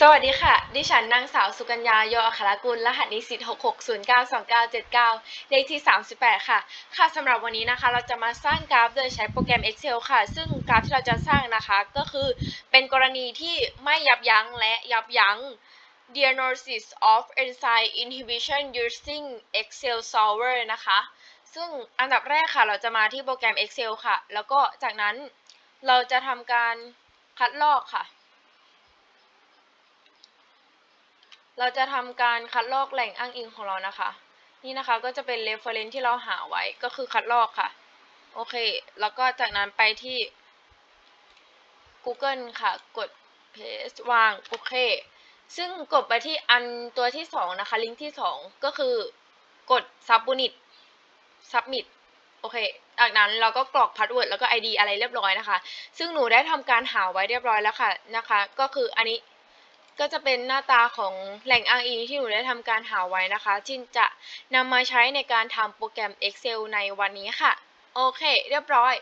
สวัสดีค่ะ ดิฉันนางสาวสุกัญญายออัครกุล รหัสนิสิต66092979 เลขที่ 38 ค่ะ ค่ะสำหรับวันนี้นะคะ เราจะมาสร้างกราฟโดยใช้โปรแกรม Excel ค่ะ ซึ่งกราฟที่เราจะสร้างนะคะ ก็คือเป็นกรณีที่ไม่ยับยั้งและยับยั้ง diagnosis of enzyme inhibition using Excel solver นะคะ ซึ่งอันดับแรกค่ะ เราจะมาที่โปรแกรม Excel ค่ะ แล้วก็จากนั้นเราจะทำการคัดลอกค่ะ เราจะทำการคัดลอกแหล่งอ้างอิงของเรานะคะ นี่นะคะก็จะเป็น reference ที่เราหาไว้ก็คือคัดลอกค่ะ โอเค แล้วก็จากนั้นไปที่ Google ค่ะ กด paste วาง โอเค ซึ่งกดไปที่อันตัวที่สองนะคะ ลิงก์ที่สองก็คือกด subunit submit โอเค จากนั้นเราก็กรอก password แล้วก็ ID อะไรเรียบร้อยนะคะ ซึ่งหนูได้ทำการหาไว้เรียบร้อยแล้วค่ะนะคะ ก็คืออันนี้ ก็จะเป็นหน้าตาของแหล่งอ้างอิงที่หนูได้ทำการหาไว้นะคะที่จะนำมาใช้ในการทำโปรแกรม Excel ในวันนี้ค่ะ โอเค เรียบร้อย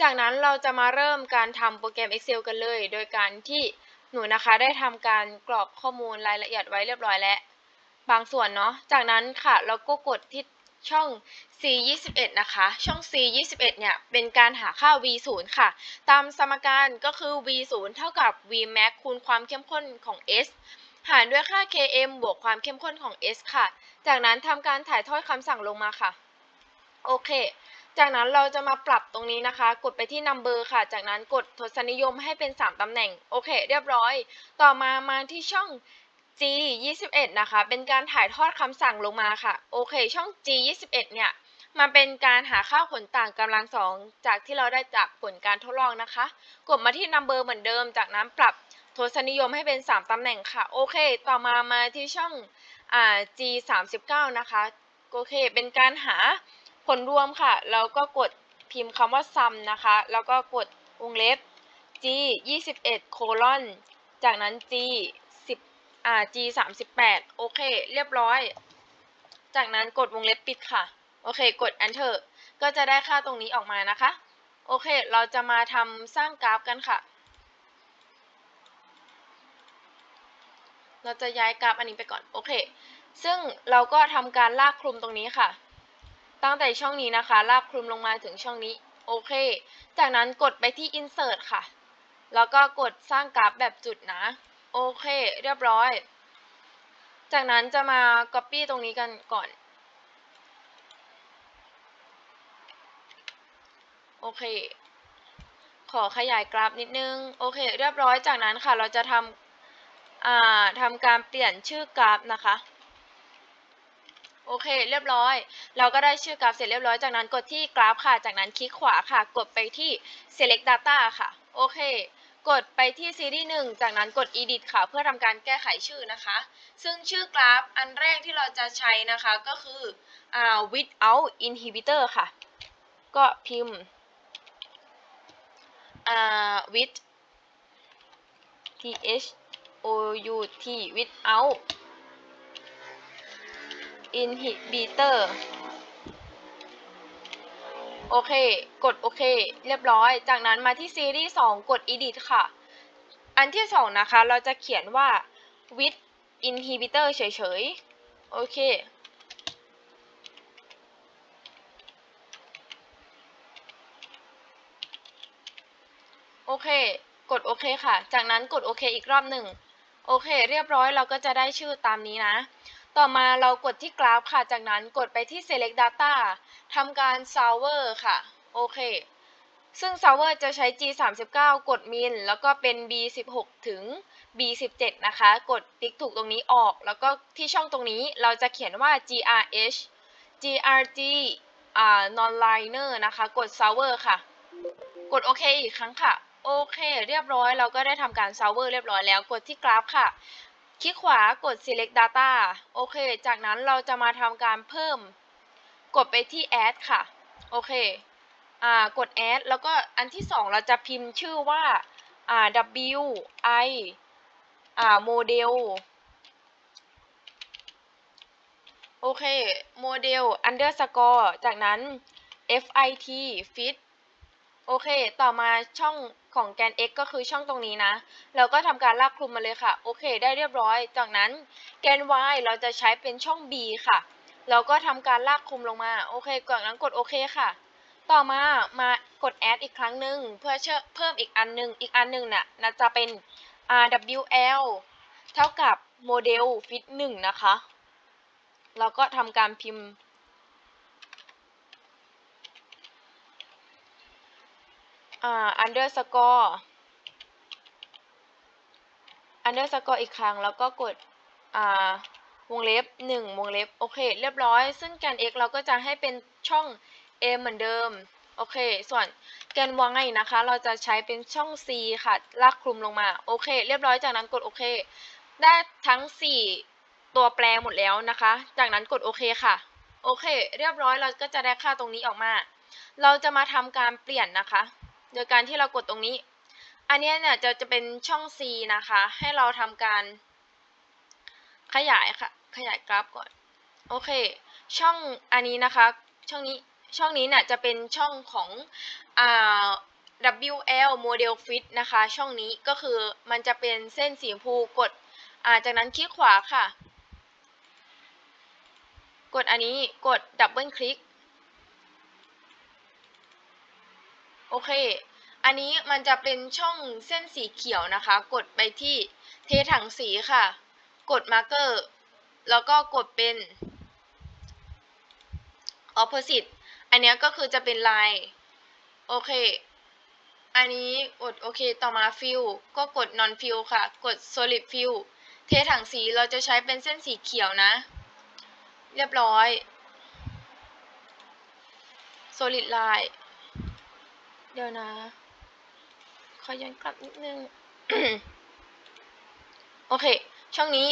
จากนั้นเราจะมาเริ่มการทำโปรแกรม Excel กันเลย โดยการที่หนูนะคะได้ทำการกรอกข้อมูลรายละเอียดไว้เรียบร้อยแล้ว บางส่วนเนาะ จากนั้นค่ะเราก็กดที่ ช่อง C21 นะคะ ช่อง C21 เนี่ยเป็นการหาค่า V0 ค่ะ ตามสมการก็คือ V0 เท่ากับ Vmax คูณความเข้มข้นของ S หารด้วยค่า Km บวกความเข้มข้นของ S ค่ะ จากนั้นทำการถ่ายทอดคำสั่งลงมาค่ะ โอเค จากนั้นเราจะมาปรับตรงนี้นะคะ กดไปที่ number ค่ะ จากนั้นกดทศนิยมให้เป็น 3ตำแหน่ง โอเค เรียบร้อย ต่อมามาที่ช่อง G 21 นะคะ เป็นการถ่ายทอดคำสั่งลงมาค่ะ โอเค ช่อง G 21 เนี่ย มันเป็นการหาค่าผลต่างกำลังสองจากที่เราได้จากผลการทดลองนะคะ กดมาที่ number เหมือนเดิม จากนั้นปรับทศนิยมให้เป็น 3ตำแหน่งค่ะ โอเค ต่อมามาที่ช่องอ่า G 39 นะคะ โอเค เป็นการหาผลรวมค่ะ แล้วก็กดพิมพ์คำว่า sum นะคะ แล้วก็กดวงเล็บ G 21 colon จากนั้น G อ่า G 38โอเค เรียบร้อย จากนั้นกดวงเล็บปิดค่ะ โอเค กด enter ก็จะได้ค่าตรงนี้ออกมานะคะ โอเค เราจะมาทำสร้างกราฟกันค่ะ เราจะย้ายกราฟอันนี้ไปก่อน โอเค ซึ่งเราก็ทำการลากคลุมตรงนี้ค่ะ ตั้งแต่ช่องนี้นะคะ ลากคลุมลงมาถึงช่องนี้ โอเค จากนั้นกดไปที่ insert ค่ะ แล้วก็กดสร้างกราฟแบบจุดนะ โอเค เรียบร้อย จากนั้นจะมา copy ตรงนี้กันก่อน โอเค ขอขยายกราฟนิดนึง โอเค เรียบร้อย จากนั้นค่ะ เราจะทำอ่าทำการเปลี่ยนชื่อกราฟนะคะ โอเค เรียบร้อย เราก็ได้ชื่อกราฟเสร็จเรียบร้อย จากนั้นกดที่กราฟค่ะ จากนั้นคลิกขวาค่ะ กดไปที่ select data ค่ะ โอเค กดไปที่ซีรีส์หนึ่งจากนั้นกด edit ค่ะ เพื่อทำการแก้ไขชื่อนะคะ ซึ่งชื่อกราฟอันแรกที่เราจะใช้นะคะก็คืออ without inhibitor ค่ะ ก็พิมพ์ with t h o u t without inhibitor โอเค กดโอเค เรียบร้อย จากนั้นมาที่ซีรีส์2กด edit ค่ะ อันที่ 2 นะคะ เราจะเขียนว่า with inhibitor เฉยๆ โอเคโอเค กดโอเคค่ะ จากนั้นกดโอเคอีกรอบหนึ่ง โอเค เรียบร้อยเราก็จะได้ชื่อตามนี้นะ ต่อมาเรากดที่กราฟค่ะ จากนั้นกดไปที่ select data ทำการ solver ค่ะ โอเค ซึ่ง solver จะใช้ g 3 9 กด min แล้วก็เป็น b 1 6 ถึง b 1 7 นะคะ กดติ๊กถูกตรงนี้ออก แล้วก็ที่ช่องตรงนี้เราจะเขียนว่า grh grg อ่า non liner นะคะ กด solver ค่ะ กดโอเคอีกครั้งค่ะ โอเค เรียบร้อย เราก็ได้ทำการ solver เรียบร้อยแล้ว กดที่กราฟค่ะ คลิกขวากด select data โอเค จากนั้นเราจะมาทำการเพิ่ม กดไปที่ add ค่ะ โอเคอ่ากด add แล้วก็อันที่สองเราจะพิมพ์ชื่อว่าอ่า w i อ่าโมเดลโอเคโมเดล underscore จากนั้น fit fit โอเค ต่อมาช่อง ของแกน x ก็คือช่องตรงนี้นะ เราก็ทำการลากคลุมมาเลยค่ะ โอเค ได้เรียบร้อย จากนั้นแกน y เราจะใช้เป็นช่อง b ค่ะ เราก็ทำการลากคลุมลงมา โอเคจากนั้นกดโอเคค่ะ ต่อมามากด add อีกครั้งหนึ่งเพื่อเชื่อเพิ่มอีกอันหนึ่งอีกอันหนึ่งน่ะน่าจะเป็น rwl เท่ากับโมเดล fit 1นะคะ เราก็ทำการพิมพ์ อ่า underscore underscore อีกครั้ง แล้วก็กดอ่าวงเล็บ 1 วงเล็บ โอเค เรียบร้อย ซึ่งแกน x เราก็จะให้เป็นช่อง a เหมือนเดิม โอเค ส่วนแกน y นะคะ เราจะใช้เป็นช่อง c ค่ะ ลากคลุมลงมา โอเค เรียบร้อย จากนั้นกดโอเค ได้ทั้ง 4 ตัวแปรหมดแล้วนะคะ จากนั้นกดโอเคค่ะ โอเค เรียบร้อย เราก็จะได้ค่าตรงนี้ออกมา เราจะมาทำการเปลี่ยนนะคะ โดยการที่เรากดตรงนี้ อันนี้เนี่ยจะจะเป็นช่อง C นะคะ ให้เราทำการ ขยายค่ะ ขยายกราฟก่อน โอเค ช่องอันนี้นะคะ ช่องนี้ ช่องนี้เนี่ยจะเป็นช่องของอ่า WL Model Fit นะคะ ช่องนี้ก็คือมันจะเป็นเส้นสีชมพูกดอ่าจากนั้นคลิกขวาค่ะ กดอันนี้กดดับเบิลคลิก โอเค อันนี้มันจะเป็นช่องเส้นสีเขียวนะคะ กดไปที่เทถังสีค่ะ กดมาร์เกอร์ แล้วก็กดเป็น opposite อันนี้ก็คือจะเป็นลายโอเค อันนี้กดโอเค ต่อมา fill ก็กด non fill ค่ะ กด solid fill เทถังสีเราจะใช้เป็นเส้นสีเขียวนะ เรียบร้อย solid line เดี๋ยวนะ ขอย้อนกลับนิดนึง โอเค ช่องนี้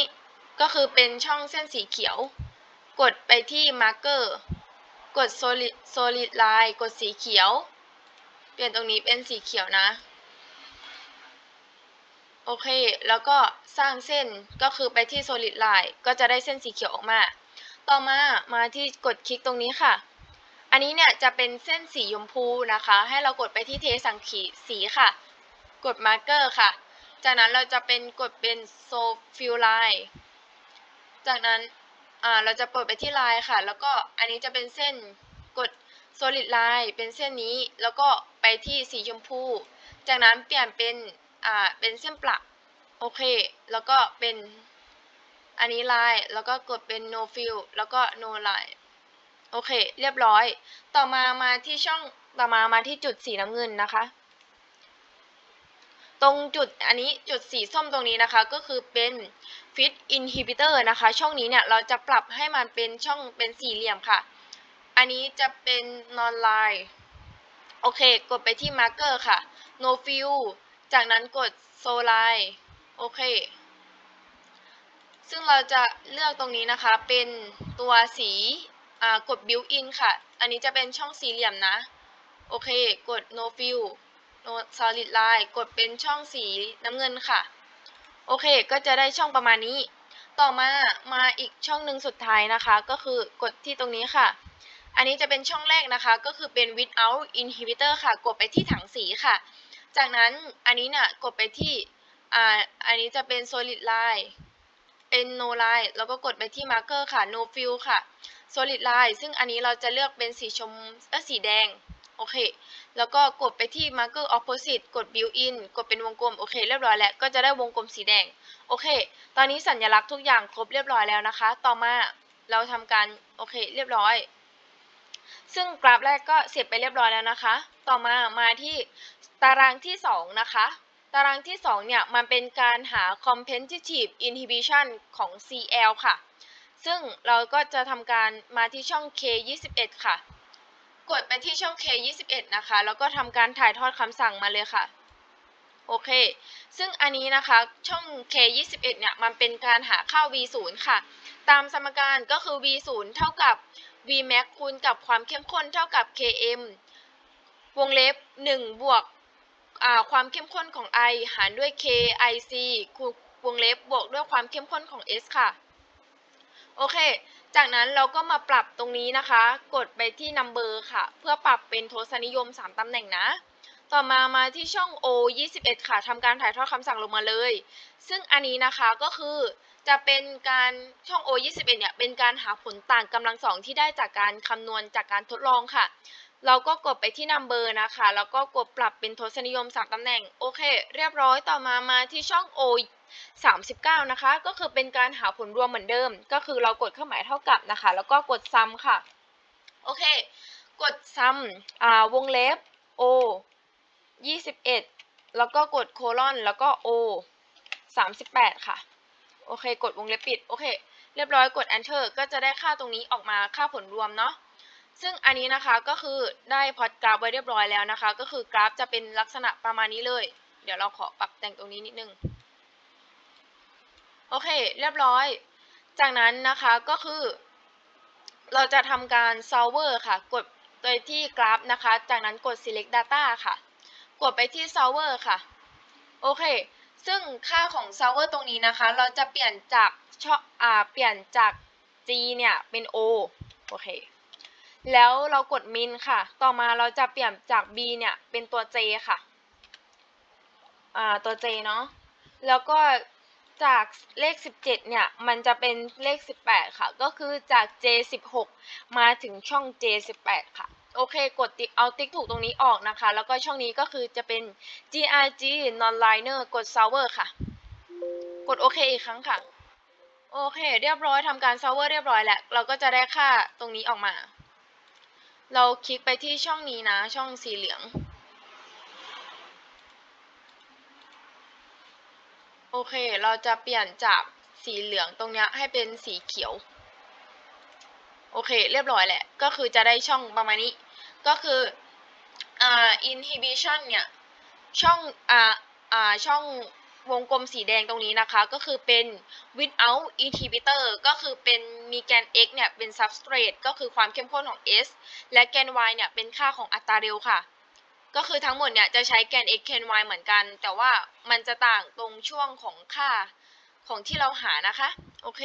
ก็คือเป็นช่องเส้นสีเขียว กดไปที่ marker กด solid solid line กดสีเขียว เปลี่ยนตรงนี้เป็นสีเขียวนะ โอเค แล้วก็สร้างเส้นก็คือไปที่ solid line ก็จะได้เส้นสีเขียวออกมา ต่อมามาที่กดคลิกตรงนี้ค่ะ อันนี้เนี่ยจะเป็นเส้นสีชมพูนะคะ ให้เรากดไปที่เทสังขีสีค่ะ กด marker ค่ะ จากนั้นเราจะเป็นกดเป็น so fill line จากนั้นอ่าเราจะเปิดไปที่ line ค่ะ แล้วก็อันนี้จะเป็นเส้นกด solid line เป็นเส้นนี้ แล้วก็ไปที่สีชมพู จากนั้นเปลี่ยนเป็น อ่า เป็นเส้นประโอเค แล้วก็เป็น อันนี้ line แล้วก็กดเป็น no fill แล้วก็ no line โอเค เรียบร้อย ต่อมามาที่ช่องต่อมามาที่จุดสีน้ำเงินนะคะ ตรงจุดอันนี้จุดสีส้มตรงนี้นะคะ ก็คือเป็น fit inhibitor นะคะ ช่องนี้เนี่ยเราจะปรับให้มันเป็นช่องเป็นสี่เหลี่ยมค่ะ อันนี้จะเป็น non line โอเค กดไปที่ marker ค่ะ no fill จากนั้นกด so line โอเค ซึ่งเราจะเลือกตรงนี้นะคะเป็นตัวสี กด built in ค่ะ อันนี้จะเป็นช่องสี่เหลี่ยมนะ โอเค กด no fill no solid line กดเป็นช่องสีน้ำเงินค่ะ โอเค ก็จะได้ช่องประมาณนี้ ต่อมา มาอีกช่องหนึ่งสุดท้ายนะคะ ก็คือกดที่ตรงนี้ค่ะ อันนี้จะเป็นช่องแรกนะคะ ก็คือเป็น without inhibitor ค่ะ กดไปที่ถังสีค่ะ จากนั้นอันนี้เนี่ยกดไปที่ อ่า อันนี้จะเป็น solid line เป็น no line แล้วก็กดไปที่ marker ค่ะ no fill ค่ะ solid line ซึ่งอันนี้เราจะเลือกเป็นสีชมเอ้ยสีแดง โอเค แล้วก็กดไปที่ marker opposite กด built in กดเป็นวงกลม โอเค เรียบร้อยแล้ว ก็จะได้วงกลมสีแดง โอเค ตอนนี้สัญลักษณ์ทุกอย่างครบเรียบร้อยแล้วนะคะ ต่อมาเราทำการ โอเค เรียบร้อย ซึ่งกราฟแรกก็เสร็จไปเรียบร้อยแล้วนะคะ ต่อมามาที่ตารางที่ 2 นะคะตารางที่ 2 เนี่ย มันเป็นการหา competitive inhibition ของ CL ค่ะ ซึ่งเราก็จะทำการมาที่ช่อง K21 ค่ะ กดไปที่ช่อง K21 นะคะ แล้วก็ทำการถ่ายทอดคำสั่งมาเลยค่ะ โอเค ซึ่งอันนี้นะคะช่อง K21 เนี่ย มันเป็นการหาค่า V0 ค่ะ ตามสมการก็คือ V0 เท่ากับ Vmax คูณกับความเข้มข้นเท่ากับ Km วงเล็บ 1 บวกความเข้มข้นของ I หารด้วย KIC คูณวงเล็บบวกด้วยความเข้มข้นของ S ค่ะ โอเค จากนั้นเราก็มาปรับตรงนี้นะคะ กดไปที่ number ค่ะ เพื่อปรับเป็นทศนิยม 3ตำแหน่งนะ ต่อมามาที่ช่อง O 21ค่ะทำการถ่ายทอดคำสั่งลงมาเลย ซึ่งอันนี้นะคะก็คือจะเป็นการช่อง O 21เนี่ยเป็นการหาผลต่างกำลังสองที่ได้จากการคำนวณจากการทดลองค่ะ เราก็กดไปที่ number นะคะ แล้วก็กดปรับเป็นทศนิยม 3ตำแหน่ง โอเค เรียบร้อย ต่อมามาที่ช่อง O 39 นะคะ ก็คือเป็นการหาผลรวมเหมือนเดิม ก็คือเรากดเครื่องหมายเท่ากับนะคะ แล้วก็กด sum ค่ะ โอเค กด sum อ่าวงเล็บ O 21 แล้วก็กดโคลอน แล้วก็ O 38 ค่ะ โอเค กดวงเล็บปิด โอเค เรียบร้อยกด enter ก็จะได้ค่าตรงนี้ออกมาค่าผลรวมเนาะซึ่งอันนี้นะคะก็คือได้พอดกราฟไว้เรียบร้อยแล้วนะคะ ก็คือกราฟจะเป็นลักษณะประมาณนี้เลย เดี๋ยวเราขอปรับแต่งตรงนี้นิดนึง โอเค เรียบร้อย จากนั้นนะคะก็คือ เราจะทำการ solver ค่ะ กดไปที่กราฟนะคะ จากนั้นกด select data ค่ะ กดไปที่ solver ค่ะ โอเค ซึ่งค่าของ solver ตรงนี้นะคะ เราจะเปลี่ยนจากช่ออ่าเปลี่ยนจาก G เนี่ยเป็น O โอเค แล้วเรากด min ค่ะ ต่อมาเราจะเปลี่ยนจาก B เนี่ยเป็นตัว J ค่ะ อ่าตัว J เนาะ แล้วก็ จากเลข 17 เนี่ย มันจะเป็นเลข 18 ค่ะ ก็คือจาก J16 มาถึงช่อง J18 ค่ะ โอเค กดติ๊กเอาติ๊กถูกตรงนี้ออกนะคะ แล้วก็ช่องนี้ก็คือจะเป็น grg non-liner กด solver ค่ะ กดโอเคอีกครั้งค่ะ โอเค เรียบร้อยทำการ solver เรียบร้อยแล้ว เราก็จะได้ค่าตรงนี้ออกมา เราคลิกไปที่ช่องนี้นะ ช่องสีเหลือง โอเค เราจะเปลี่ยนจากสีเหลืองตรงนี้ให้เป็นสีเขียว โอเค เรียบร้อยแหละ ก็คือจะได้ช่องประมาณนี้ ก็คืออ่า inhibition เนี่ย ช่องอ่าอ่าช่องวงกลมสีแดงตรงนี้นะคะ ก็คือเป็น without inhibitor ก็คือเป็นมีแกน x เนี่ย เป็น substrate ก็คือความเข้มข้นของ s และแกน y เนี่ย เป็นค่าของอัตราเร็วค่ะ ก็คือทั้งหมดเนี่ยจะใช้แกน x แกน y เหมือนกัน แต่ว่ามันจะต่างตรงช่วงของค่าของที่เราหานะคะ โอเค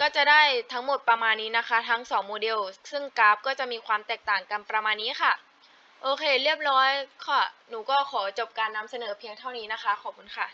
ก็จะได้ทั้งหมดประมาณนี้นะคะ ทั้ง 2 โมเดล ซึ่งกราฟก็จะมีความแตกต่างกันประมาณนี้ค่ะ โอเค เรียบร้อยค่ะ หนูก็ขอจบการนำเสนอเพียงเท่านี้นะคะ ขอบคุณค่ะ